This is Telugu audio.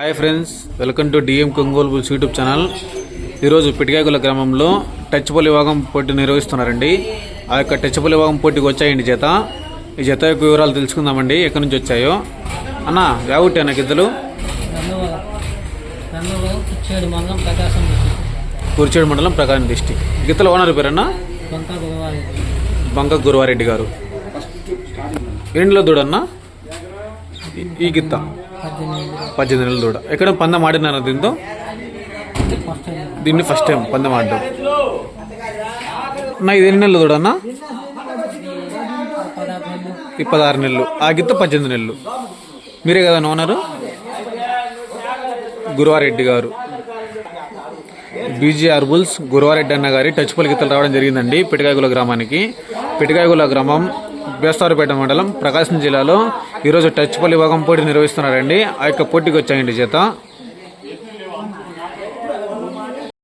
Hi friends welcome to DM కొంగోలు bulls YouTube channel ఈరోజు పిటికాకుల గ్రామంలో టచ్ విభాగం పోటీ నిర్వహిస్తున్నారండి. ఆ యొక్క టచ్ విభాగం పోటీకి వచ్చాయండి జత. ఈ జత యొక్క వివరాలు తెలుసుకుందామండి. ఎక్కడి నుంచి వచ్చాయో? అన్న యావుటి అన్న గిద్దలు. కురిచేడు మండలం ప్రకాశం డిస్టిక్. గిత్తల ఓనర్ పేరన్నా? బంక గురువారెడ్డి. గారు. ఏంట్లో దూడన్న? ఈ- గిత్త పద్దెనిమిది నెలల దూడ ఎక్కడ పందెం ఆడినారా దీంతో దీన్ని ఫస్ట్ టైం పందెం ఆడడం నా ఇది ఎన్ని నెలలు దూడ అన్న నెలలు ఈ పదహారు నెలలు ఆ గిత్త పద్దెనిమిది నెలలు మీరే కదా ఓనరు గురువారెడ్డి గారు బీజీఆర్ బుల్స్ గురువారెడ్డి అన్న గారి టచ్పల్లి గిత్తలు రావడం జరిగిందండి. పిటికాయగుల గ్రామానికి. పిటికాయగుల గ్రామం బేస్తారుపేట మండలం ప్రకాశం జిల్లాలో ఈరోజు టచ్పల్లి విభాగం పోటీ నిర్వహిస్తున్నారండి. ఆ యొక్క పోటీకి వచ్చాయండి చేత